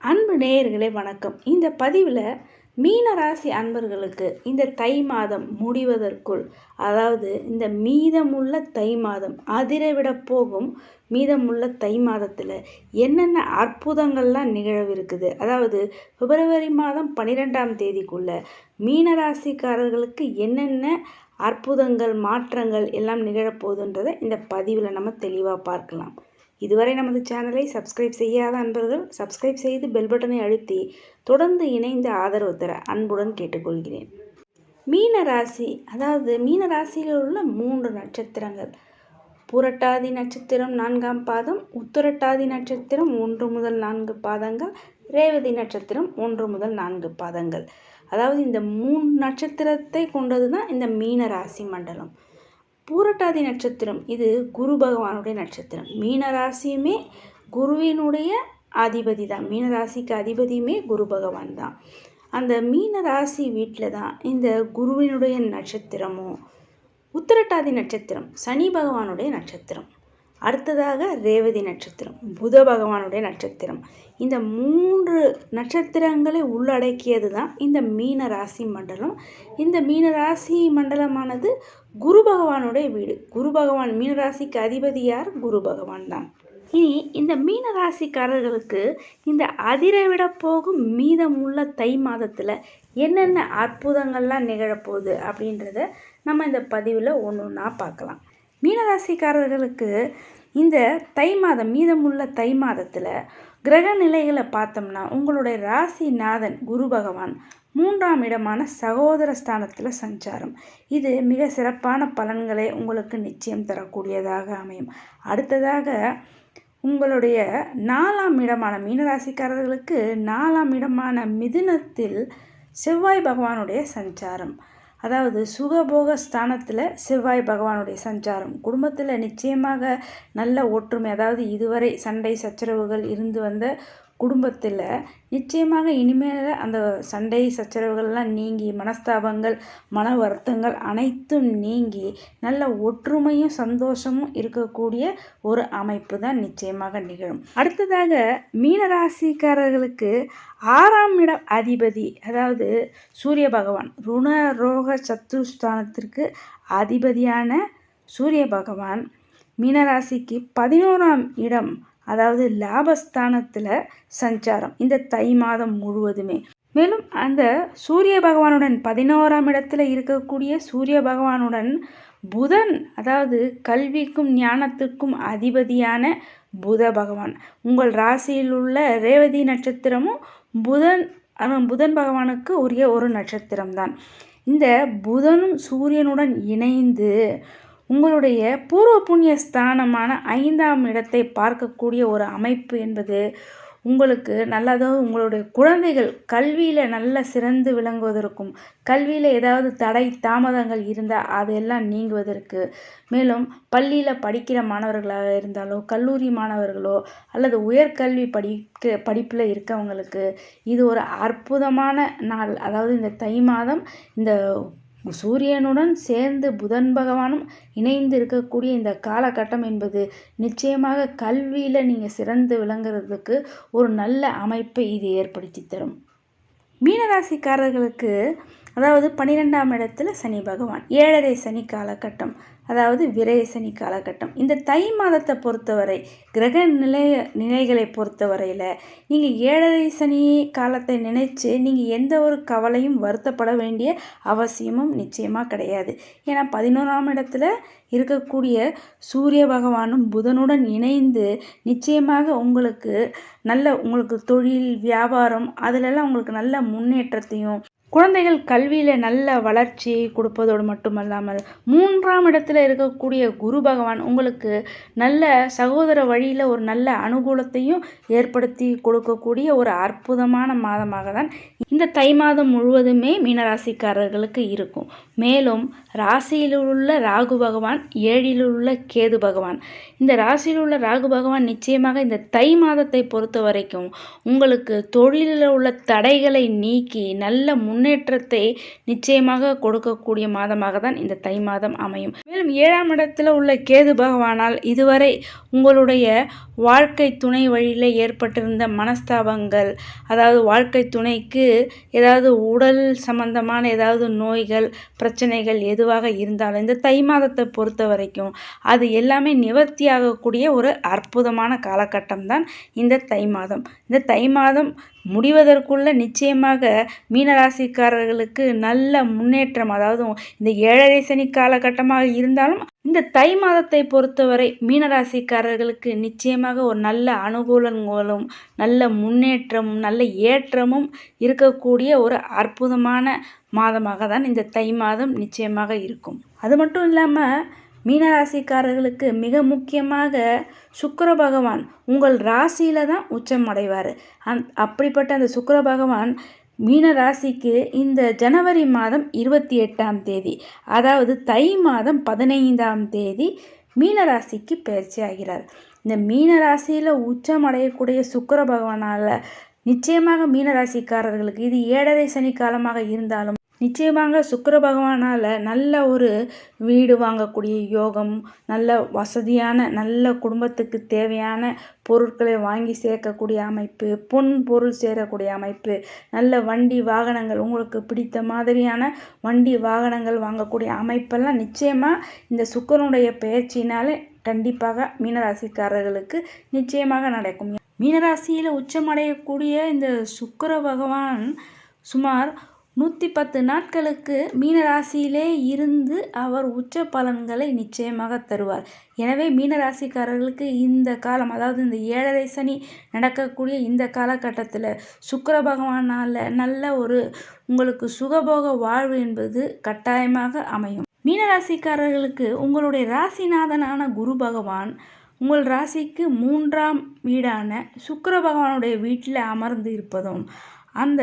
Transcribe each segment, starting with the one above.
அன்பு நேயர்களே வணக்கம். இந்த பதிவில் மீனராசி அன்பர்களுக்கு இந்த தை மாதம் முடிவதற்குள் அதாவது இந்த மீதமுள்ள தை மாதம் அதிரவிட போகும் மீதமுள்ள தை மாதத்தில் என்னென்ன அற்புதங்கள்லாம் நிகழவிருக்குது? அதாவது பிப்ரவரி மாதம் பன்னிரெண்டாம் தேதிக்குள்ள மீனராசிக்காரர்களுக்கு என்னென்ன அற்புதங்கள் மாற்றங்கள் எல்லாம் நிகழப்போகுதுன்றதை இந்த பதிவில் நம்ம தெளிவாக பார்க்கலாம். இதுவரை நமது சேனலை சப்ஸ்கிரைப் செய்யாத அன்பர்கள் சப்ஸ்கிரைப் செய்து பெல் பட்டனை அழுத்தி தொடர்ந்து இணைந்து ஆதரவு தர அன்புடன் கேட்டுக்கொள்கிறேன். மீன ராசி அதாவது மீன ராசியில் உள்ள மூன்று நட்சத்திரங்கள். புரட்டாதி நட்சத்திரம் நான்காம் பாதம் உத்தரட்டாதி நட்சத்திரம் ஒன்று முதல் நான்கு பாதங்கள் ரேவதி நட்சத்திரம் ஒன்று முதல் நான்கு பாதங்கள். அதாவது இந்த மூணு நட்சத்திரத்தை கொண்டது தான் இந்த மீன ராசி மண்டலம். பூரட்டாதி நட்சத்திரம். இது குரு பகவானுடைய நட்சத்திரம். மீன ராசியுமே குருவினுடைய அதிபதி தான் மீன ராசிக்கு அதிபதியுமே குரு பகவான் தான் அந்த மீன ராசி வீட்டில் தான் இந்த குருவினுடைய நட்சத்திரமும் உத்திரட்டாதி நட்சத்திரம் சனி பகவானுடைய நட்சத்திரம். அடுத்ததாக ரேவதி நட்சத்திரம் புத பகவானுடைய நட்சத்திரம். இந்த மூன்று நட்சத்திரங்களை உள்ளடக்கியது தான் இந்த மீன ராசி மண்டலம். இந்த மீன ராசி மண்டலமானது குரு பகவானுடைய வீடு. குரு பகவான் மீன ராசிக்கு அதிபதி யார்? குரு பகவான் தான். இனி இந்த மீன ராசிக்காரர்களுக்கு இந்த அதிரவிட போகும் மீதமுள்ள தை மாதத்தில் என்னென்ன அற்புதங்கள்லாம் நிகழப்போகுது அப்படின்றத நம்ம இந்த பதிவில் ஒன்று ஒன்றா பார்க்கலாம். மீனராசிக்காரர்களுக்கு இந்த தை மாதம் மீதமுள்ள தை மாதத்தில் கிரக நிலைகளை பார்த்தோம்னா உங்களுடைய ராசிநாதன் குரு பகவான் மூன்றாம் இடமான சகோதர ஸ்தானத்தில் சஞ்சாரம். இது மிக சிறப்பான பலன்களை உங்களுக்கு நிச்சயம் தரக்கூடியதாக அமையும். அடுத்ததாக உங்களுடைய நாலாம் இடமான மீனராசிக்காரர்களுக்கு நாலாம் இடமான மிதுனத்தில் செவ்வாய் பகவானுடைய சஞ்சாரம். அதாவது சுகபோக ஸ்தானத்தில் செவ்வாய் பகவானுடைய சஞ்சாரம். குடும்பத்தில் நிச்சயமாக நல்ல ஒற்றுமை அதாவது இதுவரை சண்டை சச்சரவுகள் இருந்து வந்த குடும்பத்தில் நிச்சயமாக இனிமேல் அந்த சண்டை சச்சரவுகள்லாம் நீங்கி மனஸ்தாபங்கள் மன வருத்தங்கள் அனைத்தும் நீங்கி நல்ல ஒற்றுமையும் சந்தோஷமும் இருக்கக்கூடிய ஒரு அமைப்பு தான் நிச்சயமாக நிகழும். அடுத்ததாக மீனராசிக்காரர்களுக்கு ஆறாம் இட அதிபதி அதாவது சூரிய பகவான். ருண ரோக சத்துஸ்தானத்திற்கு அதிபதியான சூரிய பகவான் மீனராசிக்கு பதினோராம் இடம் அதாவது லாபஸ்தானத்தில் சஞ்சாரம். இந்த தை மாதம் முழுவதுமே. மேலும் அந்த சூரிய பகவானுடன் பதினோராம் இடத்துல இருக்கக்கூடிய சூரிய பகவானுடன் புதன் அதாவது கல்விக்கும் ஞானத்துக்கும் அதிபதியான புத பகவான். உங்கள் ராசியில் உள்ள ரேவதி நட்சத்திரமும் புதன் புதன் பகவானுக்கு உரிய ஒரு நட்சத்திரம்தான். இந்த புதனும் சூரியனுடன் இணைந்து உங்களுடைய பூர்வ புண்ணிய ஸ்தானமான ஐந்தாம் இடத்தை பார்க்கக்கூடிய ஒரு அமைப்பு என்பது உங்களுக்கு நல்லதோ உங்களுடைய குழந்தைகள் கல்வியில் நல்ல சிறந்து விளங்குவதற்கும் கல்வியில் ஏதாவது தடை தாமதங்கள் இருந்தால் அதெல்லாம் நீங்குவதற்கு. மேலும் பள்ளியில் படிக்கிற மாணவர்களாக இருந்தாலோ கல்லூரி மாணவர்களோ அல்லது உயர்கல்வி படிக்க படிப்பில் இருக்கவங்களுக்கு இது ஒரு அற்புதமான நாள். அதாவது இந்த தை மாதம் இந்த சூரியனுடன் சேர்ந்து புதன் பகவானும் இணைந்து இருக்கக்கூடிய இந்த காலகட்டம் என்பது நிச்சயமாக கல்வியில் நீங்கள் சிறந்து விளங்குறதுக்கு ஒரு நல்ல அமைப்பை இது ஏற்படுத்தி தரும். மீனராசிக்காரர்களுக்கு அதாவது பன்னிரெண்டாம் இடத்துல சனி பகவான் ஏழரை சனி காலகட்டம் அதாவது விரைய சனி காலகட்டம். இந்த தை மாதத்தை பொறுத்தவரை கிரக நிலைய நிலைகளை பொறுத்தவரையில் நீங்கள் ஏழரை சனி காலத்தை நினைச்சு நீங்கள் எந்த ஒரு கவலையும் வருத்தப்பட வேண்டிய அவசியமும் நிச்சயமாக கிடையாது. ஏன்னா பதினோராம் இடத்துல இருக்கக்கூடிய சூரிய பகவானும் புதனுடன் இணைந்து நிச்சயமாக உங்களுக்கு நல்ல உங்களுக்கு தொழில் வியாபாரம் அதிலெல்லாம் உங்களுக்கு நல்ல முன்னேற்றத்தையும் குழந்தைகள் கல்வியில் நல்ல வளர்ச்சி கொடுப்பதோடு மட்டுமல்லாமல் மூன்றாம் இடத்துல இருக்கக்கூடிய குரு பகவான் உங்களுக்கு நல்ல சகோதர வழியில் ஒரு நல்ல அனுகூலத்தையும் ஏற்படுத்தி கொடுக்கக்கூடிய ஒரு அற்புதமான மாதமாக தான் இந்த தை மாதம் முழுவதுமே மீனராசிக்காரர்களுக்கு இருக்கும். மேலும் ராசியில் உள்ள ராகு பகவான் ஏழில் உள்ள கேது பகவான். இந்த ராசியில் உள்ள ராகு பகவான் நிச்சயமாக இந்த தை மாதத்தை பொறுத்த வரைக்கும் உங்களுக்கு தொழிலில் உள்ள தடைகளை நீக்கி நல்ல முன்னேற்றத்தை நிச்சயமாக கொடுக்கக்கூடிய மாதமாக தான் இந்த தை மாதம் அமையும். மேலும் ஏழாம் இடத்தில் உள்ள கேது பகவானால் இதுவரை உங்களுடைய வாழ்க்கை துணை வழியில் ஏற்பட்டிருந்த மனஸ்தாபங்கள் அதாவது வாழ்க்கை துணைக்கு ஏதாவது உடல் சம்பந்தமான ஏதாவது நோய்கள் பிரச்சனைகள் எதுவாக இருந்தாலும் இந்த தை மாதத்தை பொறுத்த வரைக்கும் அது எல்லாமே நிவர்த்தியாகக்கூடிய ஒரு அற்புதமான காலகட்டம் தான் இந்த தை மாதம். இந்த தை மாதம் முடிவதற்குள்ள நிச்சயமாக மீனராசிக்காரர்களுக்கு நல்ல முன்னேற்றம் அதாவது இந்த ஏழரை சனி காலகட்டமாக இருந்தாலும் இந்த தை மாதத்தை பொறுத்தவரை மீனராசிக்காரர்களுக்கு நிச்சயமாக ஒரு நல்ல அனுகூலங்களும் நல்ல முன்னேற்றமும் நல்ல ஏற்றமும் இருக்கக்கூடிய ஒரு அற்புதமான மாதமாக தான் இந்த தை மாதம் நிச்சயமாக இருக்கும். அது மட்டும் இல்லாமல் மீனராசிக்காரர்களுக்கு மிக முக்கியமாக சுக்கர பகவான் உங்கள் ராசியில் தான் உச்சம் அடைவார். அந் அப்படிப்பட்ட அந்த சுக்கர பகவான் மீன ராசிக்கு இந்த ஜனவரி மாதம் இருபத்தி எட்டாம் தேதி அதாவது தை மாதம் பதினைந்தாம் தேதி மீன ராசிக்கு பயிற்சி ஆகிறார். இந்த மீன ராசியில் உச்சம் அடையக்கூடிய சுக்கர பகவானால் நிச்சயமாக மீனராசிக்காரர்களுக்கு இது ஏழரை சனி காலமாக இருந்தாலும் நிச்சயமாக சுக்கர பகவானால் நல்ல ஒரு வீடு வாங்கக்கூடிய யோகம் நல்ல வசதியான நல்ல குடும்பத்துக்கு தேவையான பொருட்களை வாங்கி சேர்க்கக்கூடிய அமைப்பு பொன் பொருள் சேரக்கூடிய அமைப்பு நல்ல வண்டி வாகனங்கள் உங்களுக்கு பிடித்த மாதிரியான வண்டி வாகனங்கள் வாங்கக்கூடிய அமைப்பெல்லாம் நிச்சயமாக இந்த சுக்கரனுடைய பயிற்சினாலே கண்டிப்பாக மீனராசிக்காரர்களுக்கு நிச்சயமாக நடக்கும். மீனராசியில் உச்சமடையக்கூடிய இந்த சுக்கர பகவான் சுமார் நூற்றி பத்து நாட்களுக்கு மீனராசியிலே இருந்து அவர் உச்ச பலன்களை நிச்சயமாக தருவார். எனவே மீனராசிக்காரர்களுக்கு இந்த காலம் அதாவது இந்த ஏழரை சனி நடக்கக்கூடிய இந்த காலகட்டத்தில் சுக்கர பகவானால் நல்ல ஒரு உங்களுக்கு சுகபோக வாழ்வு என்பது கட்டாயமாக அமையும். மீனராசிக்காரர்களுக்கு உங்களுடைய ராசிநாதனான குரு பகவான் உங்கள் ராசிக்கு மூன்றாம் வீடான சுக்கர பகவானுடைய வீட்டில் அமர்ந்து இருப்பதும் அந்த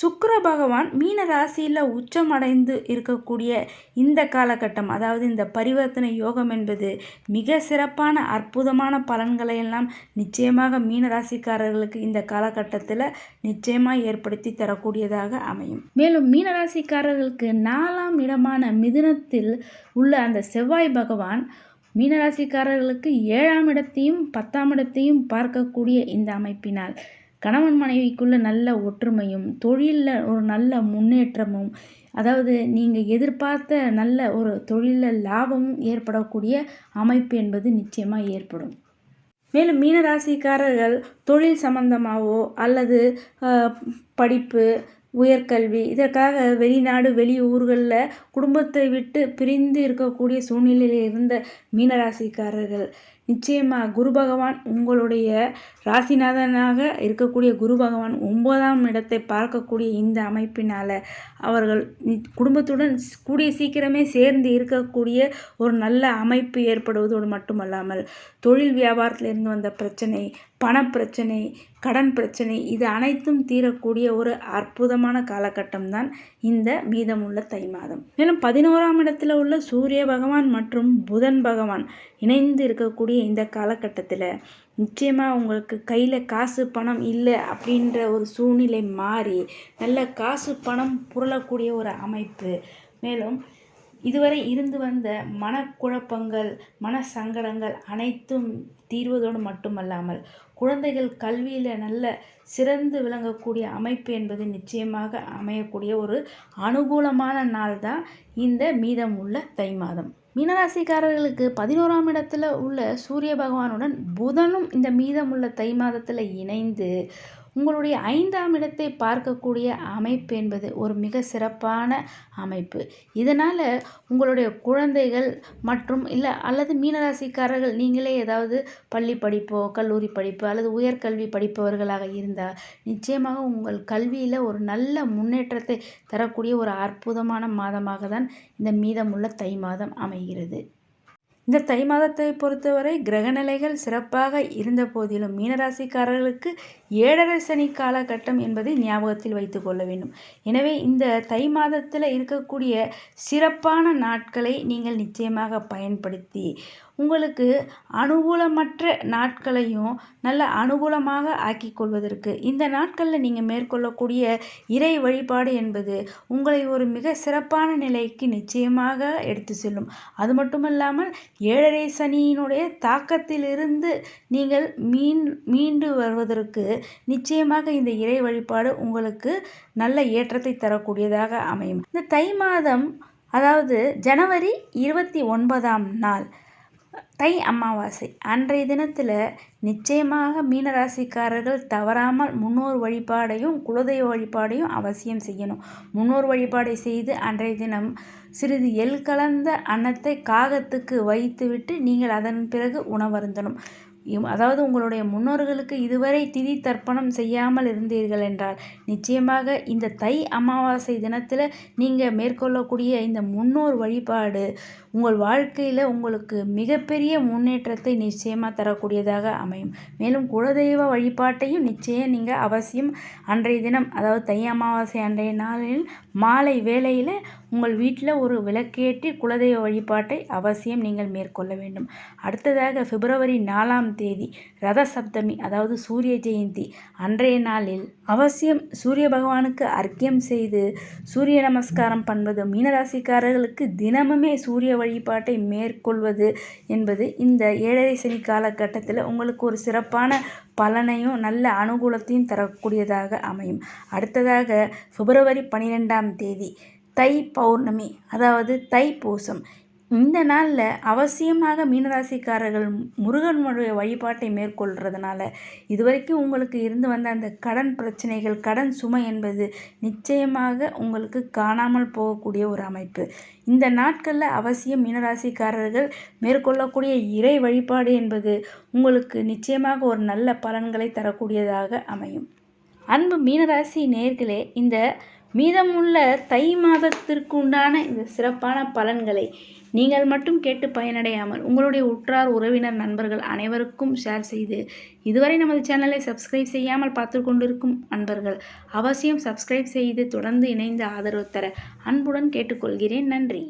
சுக்கர பகவான் மீன ராசியில் உச்சமடைந்து இருக்கக்கூடிய இந்த காலகட்டம் அதாவது இந்த பரிவர்த்தனை யோகம் என்பது மிக சிறப்பான அற்புதமான பலன்களை எல்லாம் நிச்சயமாக மீன ராசிக்காரர்களுக்கு இந்த காலகட்டத்தில் நிச்சயமாக ஏற்படுத்தி தரக்கூடியதாக அமையும். மேலும் மீன ராசிக்காரர்களுக்கு நாலாம் இடமான மிதுனத்தில் உள்ள அந்த செவ்வாய் பகவான் மீனராசிக்காரர்களுக்கு ஏழாம் இடத்தையும் பத்தாம் இடத்தையும் பார்க்கக்கூடிய இந்த அமைப்பினால் கணவன் மனைவிக்குள்ள நல்ல ஒற்றுமையும் தொழிலில் ஒரு நல்ல முன்னேற்றமும் அதாவது நீங்கள் எதிர்பார்த்த நல்ல ஒரு தொழிலில் லாபமும் ஏற்படக்கூடிய அமைப்பு என்பது நிச்சயமாக ஏற்படும். மேலும் மீனராசிக்காரர்கள் தொழில் சம்பந்தமாகவோ அல்லது படிப்பு உயர்கல்வி இதற்காக வெளிநாடு வெளி ஊர்களில் குடும்பத்தை விட்டு பிரிந்து இருக்கக்கூடிய சூழ்நிலையில் இருந்த மீனராசிக்காரர்கள் நிச்சயமாக குரு பகவான் உங்களுடைய ராசிநாதனாக இருக்கக்கூடிய குரு பகவான் ஒன்பதாம் இடத்தை பார்க்கக்கூடிய இந்த அமைப்பினால் அவர்கள் குடும்பத்துடன் கூடிய சீக்கிரமே சேர்ந்து இருக்கக்கூடிய ஒரு நல்ல அமைப்பு ஏற்படுவதோடு மட்டுமல்லாமல் தொழில் வியாபாரத்தில் இருந்து வந்த பிரச்சனை பணப்பிரச்சனை கடன் பிரச்சனை இது அனைத்தும் தீரக்கூடிய ஒரு அற்புதமான காலகட்டம் தான் இந்த மீதமுள்ள தை மாதம். மேலும் பதினோராம் இடத்துல உள்ள சூரிய பகவான் மற்றும் புதன் பகவான் இணைந்து இருக்கக்கூடிய இந்த காலகட்டத்தில் நிச்சயமாக உங்களுக்கு கையில் காசு பணம் இல்லை அப்படின்ற ஒரு சூழ்நிலை மாறி நல்ல காசு பணம் புரளக்கூடிய ஒரு அமைப்பு. மேலும் இதுவரை இருந்து வந்த மனக்குழப்பங்கள் மன சங்கடங்கள் அனைத்தும் தீர்வதோடு மட்டுமல்லாமல் குழந்தைகள் கல்வியில் நல்ல சிறந்து விளங்கக்கூடிய அமைப்பு என்பது நிச்சயமாக அமையக்கூடிய ஒரு அனுகூலமான நாள் தான் இந்த மீதம் உள்ள தை மாதம். மீனராசிக்காரர்களுக்கு பதினோராம் இடத்துல உள்ள சூரிய பகவானுடன் புதனும் இந்த மீதமுள்ள தை மாதத்தில் இணைந்து உங்களுடைய ஐந்தாம் இடத்தை பார்க்கக்கூடிய அமைப்பு என்பது ஒரு மிக சிறப்பான அமைப்பு. இதனால் உங்களுடைய குழந்தைகள் மற்றும் இல்லை அல்லது மீனராசிக்காரர்கள் நீங்களே ஏதாவது பள்ளி படிப்போ கல்லூரி படிப்பு அல்லது உயர்கல்வி படிப்பவர்களாக இருந்தால் நிச்சயமாக உங்கள் கல்வியில் ஒரு நல்ல முன்னேற்றத்தை தரக்கூடிய ஒரு அற்புதமான மாதமாக தான் இந்த மீதமுள்ள தை மாதம் அமைகிறது. இந்த தை மாதத்தை பொறுத்தவரை கிரகநிலைகள் சிறப்பாக இருந்த போதிலும் மீனராசிக்காரர்களுக்கு ஏழரை சனி காலகட்டம் என்பதை ஞாபகத்தில் வைத்து கொள்ள வேண்டும். எனவே இந்த தை மாதத்தில் இருக்கக்கூடிய சிறப்பான நாட்களை நீங்கள் நிச்சயமாக பயன்படுத்தி உங்களுக்கு அனுகூலமற்ற நாட்களையும் நல்ல அனுகூலமாக ஆக்கி கொள்வதற்கு இந்த நாட்களில் நீங்கள் மேற்கொள்ளக்கூடிய இறை வழிபாடு என்பது உங்களை ஒரு மிக சிறப்பான நிலைக்கு நிச்சயமாக எடுத்து செல்லும். அது மட்டுமல்லாமல் ஏழரை சனியினுடைய தாக்கத்திலிருந்து நீங்கள் மீன் மீண்டு வருவதற்கு நிச்சயமாக இந்த இறை வழிபாடு உங்களுக்கு நல்ல ஏற்றத்தை தரக்கூடியதாக அமையும். இந்த தை மாதம் அதாவது ஜனவரி இருபத்தி ஒன்பதாம் நாள் தை அமாவாசை. அன்றைய தினத்தில் நிச்சயமாக மீனராசிக்காரர்கள் தவறாமல் முன்னோர் வழிபாடையும் குலதெய்வ வழிபாடையும் அவசியம் செய்யணும். முன்னோர் வழிபாடை செய்து அன்றைய தினம் சிறிது எள் கலந்த அன்னத்தை காகத்துக்கு வைத்துவிட்டு நீங்கள் அதன் பிறகு உணவருந்தணும். அதாவது உங்களுடைய முன்னோர்களுக்கு இதுவரை திதி தர்ப்பணம் செய்யாமல் இருந்தீர்கள் என்றால் நிச்சயமாக இந்த தை அமாவாசை தினத்தில் நீங்கள் மேற்கொள்ளக்கூடிய இந்த முன்னோர் வழிபாடு உங்கள் வாழ்க்கையில் உங்களுக்கு மிகப்பெரிய முன்னேற்றத்தை நிச்சயமாக தரக்கூடியதாக அமையும். மேலும் குலதெய்வ வழிபாட்டையும் நிச்சயம் நீங்கள் அவசியம் அன்றைய தினம் அதாவது தை அமாவாசை அன்றைய நாளில் மாலை வேளையில் உங்கள் வீட்டில் ஒரு விளக்கேற்றி குலதெய்வ வழிபாட்டை அவசியம் நீங்கள் மேற்கொள்ள வேண்டும். அடுத்ததாக பிப்ரவரி நாலாம் தேதி ரத சப்தமி அதாவது சூரிய ஜெயந்தி அன்றைய நாளில் அவசியம் சூரிய பகவானுக்கு அர்க்கியம் செய்து சூரிய நமஸ்காரம் பண்ணுவது மீனராசிக்காரர்களுக்கு தினமுமே சூரிய வழிபாட்டை மேற்கொள்வது என்பது இந்த ஏழரை சனி காலகட்டத்தில் உங்களுக்கு ஒரு சிறப்பான பலனையும் நல்ல அனுகூலத்தையும் தரக்கூடியதாக அமையும். அடுத்ததாக பிப்ரவரி பன்னிரெண்டாம் தேதி தை பௌர்ணமி அதாவது தைப்பூசம். இந்த நாளில் அவசியமாக மீனராசிக்காரர்கள் முருகனுடைய வழிபாட்டை மேற்கொள்கிறதுனால இதுவரைக்கும் உங்களுக்கு இருந்து வந்த அந்த கடன் பிரச்சனைகள் கடன் சுமை என்பது நிச்சயமாக உங்களுக்கு காணாமல் போகக்கூடிய ஒரு அமைப்பு. இந்த நாட்களில் அவசியம் மீனராசிக்காரர்கள் மேற்கொள்ளக்கூடிய இறை வழிபாடு என்பது உங்களுக்கு நிச்சயமாக ஒரு நல்ல பலன்களை தரக்கூடியதாக அமையும். அன்பு மீனராசி நேர்களே இந்த மீதமுள்ள தை மாதத்திற்கு உண்டான இந்த சிறப்பான பலன்களை நீங்கள் மட்டும் கேட்டு பயனடையாமல் உங்களுடைய உற்றார் உறவினர் நண்பர்கள் அனைவருக்கும் ஷேர் செய்து இதுவரை நமது சேனலை சப்ஸ்கிரைப் செய்யாமல் பார்த்து கொண்டிருக்கும் நண்பர்கள் அவசியம் சப்ஸ்கிரைப் செய்து தொடர்ந்து இணைந்து ஆதரவு தர அன்புடன் கேட்டுக்கொள்கிறேன். நன்றி.